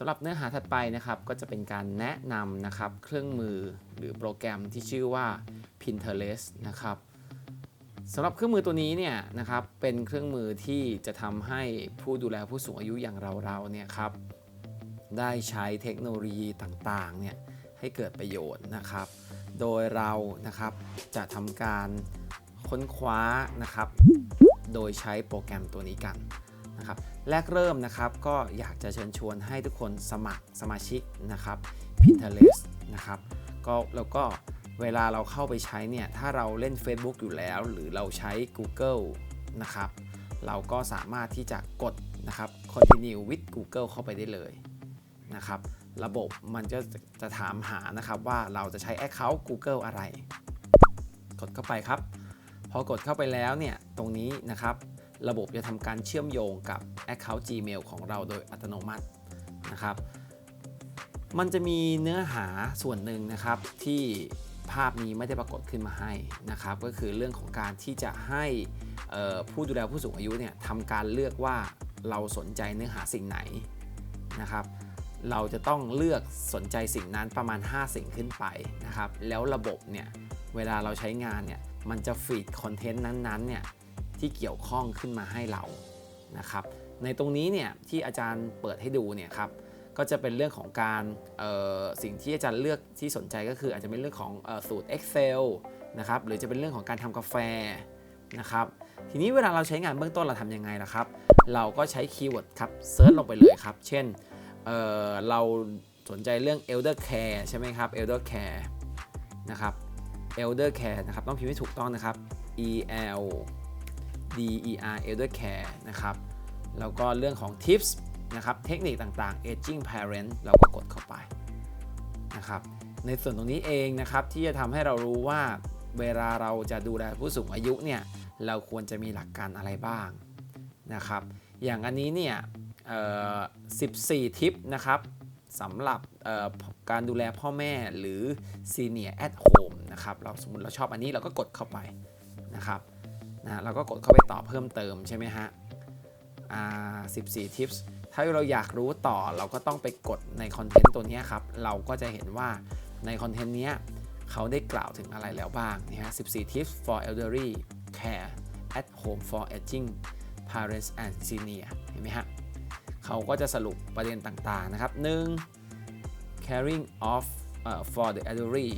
สำหรับเนื้อหาถัดไปนะครับก็จะเป็นการแนะนำนะครับเครื่องมือหรือโปรแกรมที่ชื่อว่า Pinterest นะครับสำหรับเครื่องมือตัวนี้เนี่ยนะครับเป็นเครื่องมือที่จะทำให้ผู้ดูแลผู้สูงอายุอย่างเราๆเนี่ยครับได้ใช้เทคโนโลยีต่างๆเนี่ยให้เกิดประโยชน์นะครับ โดยเรานะครับจะทำการค้นคว้านะครับ โดยใช้โปรแกรมตัวนี้กัน นะครับ แรกเริ่มนะครับก็อยากจะเชิญชวนให้ทุกคนสมัครสมาชิกนะครับ Pinterest นะครับก็แล้วก็เวลาเราเข้าไปใช้เนี่ย ถ้าเราเล่น Facebook อยู่แล้ว หรือเราใช้ Google นะครับ เราก็สามารถที่จะกดนะครับ continue with Google เข้าไปได้เลยนะครับ ระบบมันจะจะถามหานะครับว่าเราจะใช้ Account Google อะไร กดเข้าไปครับ พอกดเข้าไปแล้วเนี่ย ตรงนี้นะครับ ระบบจะทำการเชื่อมโยงกับ Account Gmail ของเราโดยอัตโนมัตินะครับ มันจะมีเนื้อหาส่วนหนึ่งนะครับที่ภาพนี้ไม่ได้ปรากฏขึ้นมาให้นะครับ ก็คือเรื่องของการที่จะให้ผู้ดูแลผู้สูงอายุเนี่ยทำการเลือกว่าเราสนใจเนื้อหาสิ่งไหนนะครับ เราจะต้องเลือกสนใจสิ่งนั้นประมาณ 5 สิ่งขึ้นไปนะครับ แล้วระบบเนี่ยเวลาเราใช้งานเนี่ยมันจะฟีดคอนเทนต์นั้นๆเนี่ย ที่เกี่ยวข้องขึ้นมาให้เรานะครับ ในตรงนี้เนี่ยที่อาจารย์เปิดให้ดูเนี่ยครับก็จะเป็นเรื่องของการสิ่งที่อาจารย์เลือกที่สนใจก็คือ อาจจะเป็นเรื่องของออสูตร Excel นะครับหรือจะเป็นเรื่องของการทำกาแฟนะครับทีนี้เวลาเราใช้งานเบื้องต้นเราทำยังไงล่ะครับ เราก็ใช้คีย์เวิร์ดครับเซิร์ชลงไปเลยครับ เช่นเเราสนใจเรื่อง elder care ใช่ไหมครับ elder care นะครับ elder care นะครับต้องพิมพ์ให้ถูกต้องนะครับ e l d e r elder care นะครับ แล้วก็เรื่องของ tips นะครับ เทคนิคต่างๆ aging parent เราก็กดเข้าไปนะครับ ในส่วนตรงนี้เองนะครับที่จะทำให้เรารู้ว่าเวลาเราจะดูแลผู้สูงอายุเนี่ยเราควรจะมีหลักการอะไรบ้างนะครับ อย่างอันนี้เนี่ย14 ทิปนะครับสำหรับการดูแลพ่อแม่หรือ Senior at Home นะครับ เราสมมติเราชอบอันนี้เราก็กดเข้าไปนะครับ นะเราก็กดเข้าไปต่อเพิ่มเติมใช่ไหมฮะอ่า14ทิปถ้าเราอยากรู้ต่อเราก็ต้องไปกดในคอนเทนต์ตัวนี้ครับ เราก็จะเห็นว่าในคอนเทนต์นี้เขาได้กล่าวถึงอะไรแล้วบ้างนะฮะ14 tips for elderly care at home for aging parents and senior เห็นไหมฮะเขาก็จะสรุปประเด็นต่างๆนะครับ 1. caring of uh, for the elderly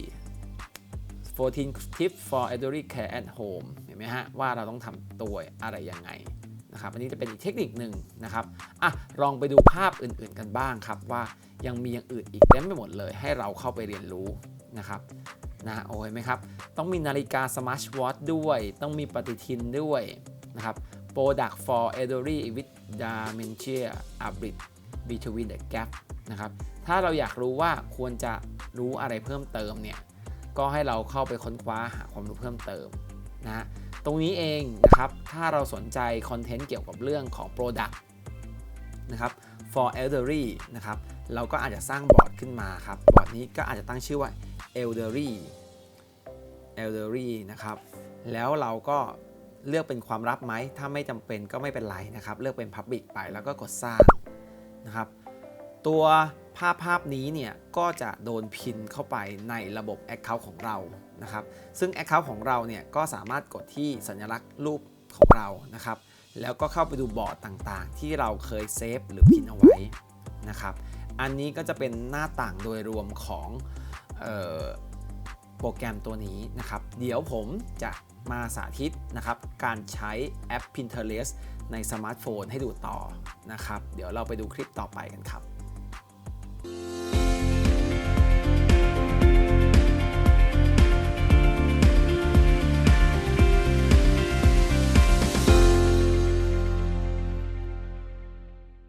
14 tips for elderly care at home เห็นไหมฮะ ว่าเราต้องทำตัวอะไรยังไงนะครับอันนี้จะเป็นอีกเทคนิคหนึ่งนะครับอะลองไปดูภาพอื่นๆกันบ้างครับ ว่ายังมีอย่างอื่นอีกเต็มไปหมดเลย ให้เราเข้าไปเรียนรู้นะครับนะโอ้ยไหมครับ ต้องมีนาฬิกา smart watch ด้วย ต้องมีปฏิทินด้วยนะครับ Product for elderly with dementia are bridge between the gap นะครับ ถ้าเราอยากรู้ว่าควรจะรู้อะไรเพิ่มเติมเนี่ย ก็ให้เราเข้าไปค้นคว้าหาความรู้เพิ่มเติมนะตรงนี้เองนะครับถ้าเราสนใจคอนเทนต์เกี่ยวกับเรื่องของ Product นะครับ for elderly นะครับเราก็อาจจะสร้างบอร์ดขึ้นมาครับบอร์ดนี้ก็อาจจะตั้งชื่อว่า elderly elderly นะครับแล้วเราก็เลือกเป็นความลับไหม ถ้าไม่จำเป็นก็ไม่เป็นไรนะครับ เลือกเป็น Public ไปแล้วก็กดสร้างนะครับ ตัว ภาพภาพนี้เนี่ยก็จะโดนพินเข้าไปในระบบ Account ของเรานะครับ ซึ่ง Account ของเราเนี่ยก็สามารถกดที่สัญลักษณ์รูปของเรานะครับ แล้วก็เข้าไปดูบอร์ดต่างๆ ที่เราเคยเซฟหรือพินเอาไว้นะครับ อันนี้ก็จะเป็นหน้าต่างโดยรวมของออโปรแกรมตัวนี้นะครับ เดี๋ยวผมจะมาสาธิตนะครับ การใช้แอป Pinterest ในสมาร์ทโฟนให้ดูต่อนะครับ เดี๋ยวเราไปดูคลิปต่อไปกันครับ Thank you.